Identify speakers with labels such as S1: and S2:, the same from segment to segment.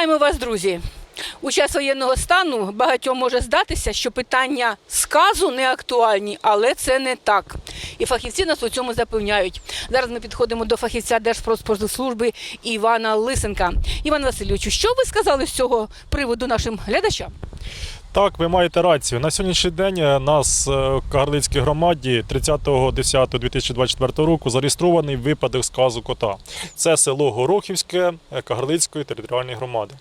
S1: Вітаємо вас, друзі. У час воєнного стану багатьом може здатися, що питання сказу не актуальні, але це не так. І фахівці нас у цьому запевняють. Зараз ми підходимо до фахівця Держпродспоживслужби Івана Лисенка. Іван Васильовичу, що ви сказали з цього приводу нашим глядачам?
S2: Так, ви маєте рацію. На сьогоднішній день е, нас е, в Кагарлицькій громаді 30.10.2024 року зареєстрований випадок сказу кота. Це село Горохівське е, Кагарлицької територіальної громади.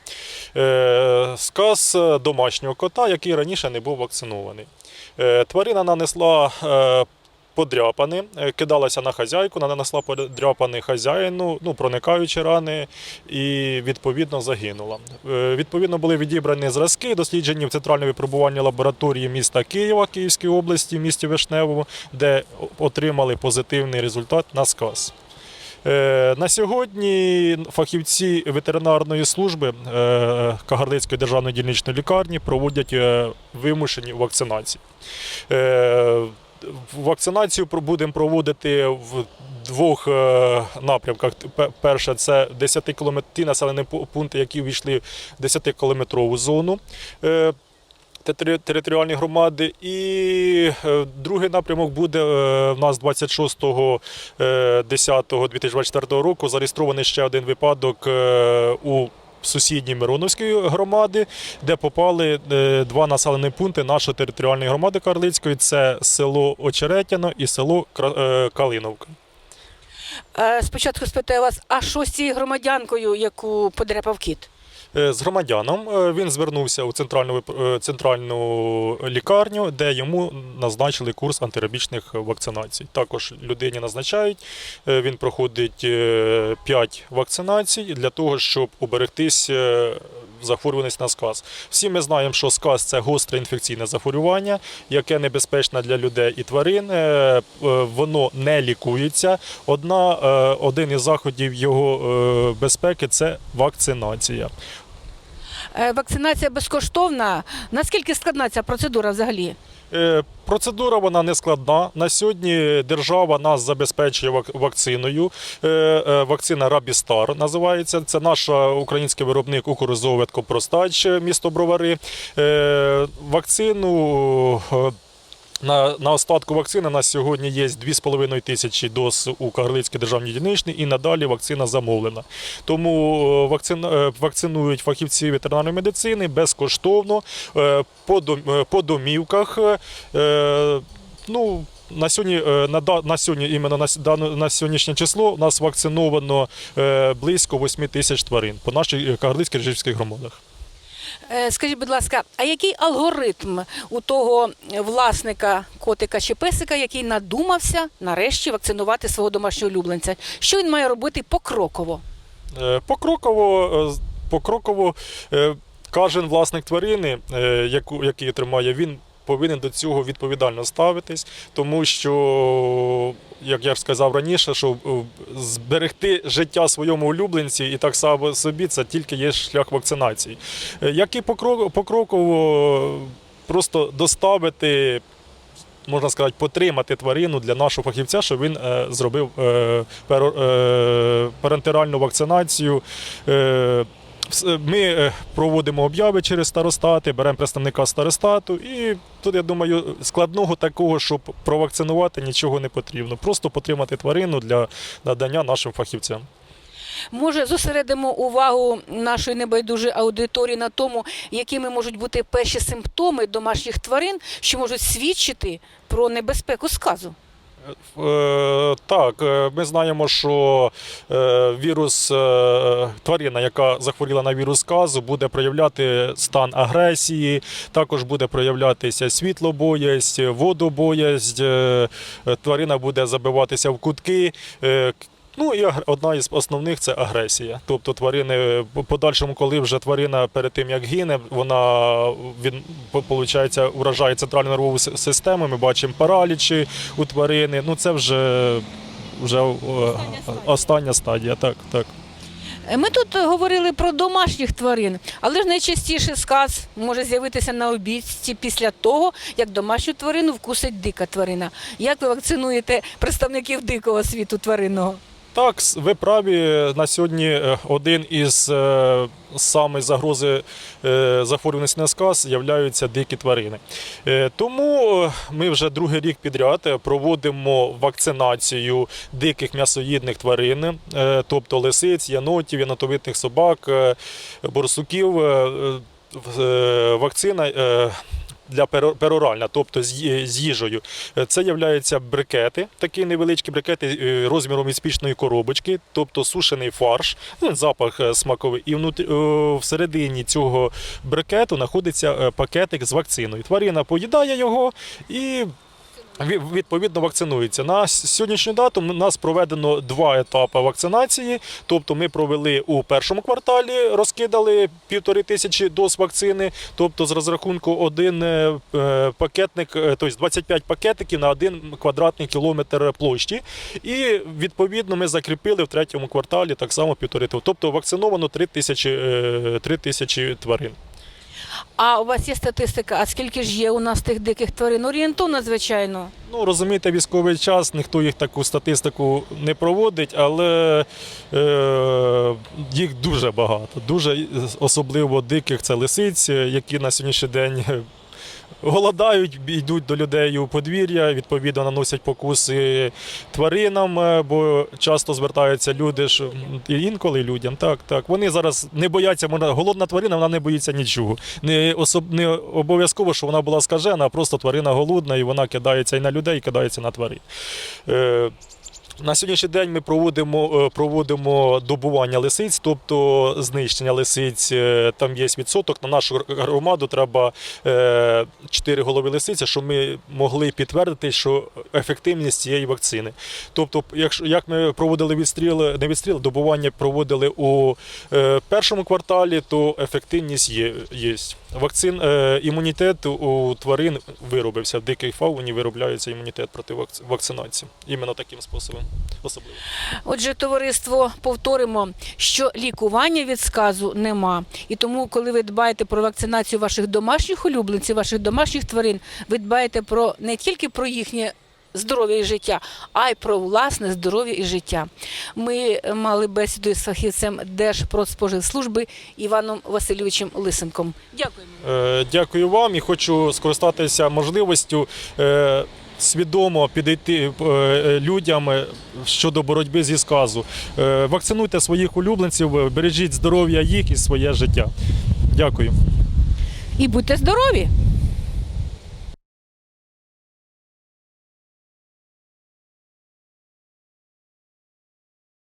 S2: Сказ домашнього кота, який раніше не був вакцинований. Тварина нанесла подряпини, е, кидалася на хазяйку, вона нанесла подряпини хазяїну, ну, проникаючи рани, і відповідно загинула. Е, Відповідно були відібрані зразки, досліджені в центральній випробувальній лабораторії міста Києва, Київської області, місті Вишневому, де отримали позитивний результат на сказ. Е, На сьогодні фахівці ветеринарної служби Кагарлицької державної дільничної лікарні проводять вимушені вакцинації. Вакцинацію будемо проводити в двох е, напрямках. Пе- Перше, це 10 км, ті населені пу- пункти, які війшли в 10-кілометрову зону. е, Територіальні громади, і е, другий напрямок буде в нас 26.10.2024 року. Зареєстрований ще один випадок у сусідній Мироновської громади, де попали е, два населені пункти нашої територіальної громади Карлицької. Це село Очеретяно і село е, Калиновка.
S1: Е, Спочатку спитаю вас, а що з цією громадянкою, яку подряпав кіт?
S2: Е, З громадяном е, він звернувся у центральну е, центральну лікарню, де йому назначили курс антирабічних вакцинацій. Також людині назначають. Він проходить 5 вакцинацій для того, щоб уберегтись захворюваність на сказ. Всі ми знаємо, що сказ це гостре інфекційне захворювання, яке небезпечне для людей і тварин. Е, е, Воно не лікується. Одна, е, один із заходів його безпеки це вакцинація.
S1: Вакцинація безкоштовна. Наскільки складна ця процедура взагалі?
S2: Е, Процедура вона не складна. На сьогодні держава нас забезпечує вакциною. Е, е, Вакцина Рабістар називається. Це наш український виробник Укрзовет Копростач, е, місто Бровари. Вакцину. На, на остатку вакцини на сьогодні є 2,5 тисячі доз у Кагарлицькій державній дільничній і надалі вакцина замовлена. Тому е, вакцин, е, вакцинують фахівці ветеринарної медицини безкоштовно е, по, дом- по домівках. Ну, на сьогодні, на, на сьогодні, іменно на, на сьогоднішнє число у нас вакциновано близько 8 тисяч тварин по нашій Кагарлицькій режимських громадах.
S1: Е, Скажіть, будь ласка, а який алгоритм у того власника котика чи песика, який надумався нарешті вакцинувати свого домашнього улюбленця? Що він має робити покроково?
S2: Е, Покроково, е, покроково кожен власник тварини, який тримає, він повинен до цього відповідально ставитись, тому що, як я ж сказав раніше, що е, зберегти життя своєму улюбленці і так само собі це тільки є шлях вакцинації. Е, Як і покроково просто доставити. Можна сказати, потримати тварину для нашого фахівця, щоб він е, зробив е, перо- е, парентеральну вакцинацію. Е, ми е, проводимо обяви через старостати, беремо представника старостату, і тут, я думаю, складного такого, щоб провакцинувати, нічого не потрібно. Просто потримати тварину для надання нашим фахівцям.
S1: Може, зосередимо увагу нашої небайдужої аудиторії на тому, якими можуть бути перші симптоми домашніх тварин, що можуть свідчити про небезпеку сказу.
S2: Е, Так, е, ми знаємо, що е, вірус тварина, яка захворіла на вірус казу, буде проявляти стан агресії, також буде проявлятися світлобоязнь, водобоязнь, тварина буде забиватися в кутки. Ну і агр- одна із основних це агресія. Тобто тварини подальшому, коли вже тварина перед тим як гине, вона він виходить, уражає центральну нервову систему. Ми бачимо паралічі у тварини. Ну це вже, вже е, остання стадія. Так, так.
S1: Е, Ми тут говорили про домашніх тварин, але ж найчастіше сказ може з'явитися на обідці після того, як домашню тварину вкусить дика тварина. Як ви вакцинуєте представників дикого світу тваринного?
S2: Так, ви праві. На сьогодні е, один із е, саме загрози е, захворюваності на сказ являються дикі тварини. Е, Тому е, ми вже другий рік підряд е, проводимо вакцинацію диких м'ясоїдних тварин, е, тобто лисиць, янотів, янотовитих собак, е, борсуків. Е, Вакцина. Е, Для перо- пероральна, тобто з їжею. Е, Це являються брикети, такі невеличкі брикети е, розміром із пічної коробочки, тобто сушений фарш, ну, запах е, смаковий. І е, всередині цього брикету знаходиться е, пакетик з вакциною. Тварина поїдає його і. Ві- Відповідно, вакцинується. На сьогоднішню дату у нас проведено два етапи вакцинації. Тобто ми провели у першому кварталі, розкидали півтори тисячі доз вакцини, тобто з розрахунку один е, е, пакетник, е, тобто 25 пакетиків на один квадратний кілометр площі. І відповідно ми закріпили в третьому кварталі так само півтори. Тобто вакциновано 3 тисячі, е, 3 тисячі тварин.
S1: А у вас є статистика, а скільки ж є у нас тих диких тварин? Орієнтовно, звичайно.
S2: Ну, розумієте, військовий час, ніхто їх таку статистику не проводить, але е, їх дуже багато. Дуже особливо диких це лисиць, які на сьогоднішній день голодають, йдуть до людей у подвір'я, відповідно наносять покуси тваринам, е, бо часто звертаються люди, що інколи людям. Так, так. Вони зараз не бояться, вона голодна тварина, вона не боїться нічого. Не, особ, не обов'язково, що вона була скажена, а просто тварина голодна, і вона кидається і на людей, і кидається на тварин. Е, на сьогоднішній день ми проводимо, е, проводимо добування лисиць, тобто знищення лисиць. Е, Там є відсоток. На нашу громаду треба 4 голови лисиці, щоб ми могли підтвердити, що ефективність цієї вакцини. Тобто, якщо як ми проводили відстріл, не відстріл, добування проводили у е, першому кварталі, то ефективність є. є. Вакцин, е, імунітет у тварин виробився. В дикій фауні виробляється імунітет проти вакц- вакцинації. Іменно таким способом. Особливо.
S1: Отже, товариство, повторимо, що лікування від сказу нема. І тому, коли ви дбаєте про вакцинацію ваших домашніх улюбленців, ваших домашніх тварин, ви дбаєте про не тільки про їхнє. Здоров'я і життя, а й про власне здоров'я і життя. Ми мали бесіду з фахівцем Держпродспоживслужби Іваном Васильовичем Лисенком. Дякуємо.
S2: Е, Дякую вам і хочу скористатися можливістю. Свідомо підійти е, людям е, щодо боротьби зі сказу. Е, Вакцинуйте своїх улюбленців, бережіть здоров'я їх і своє життя. Дякую.
S1: І будьте здорові!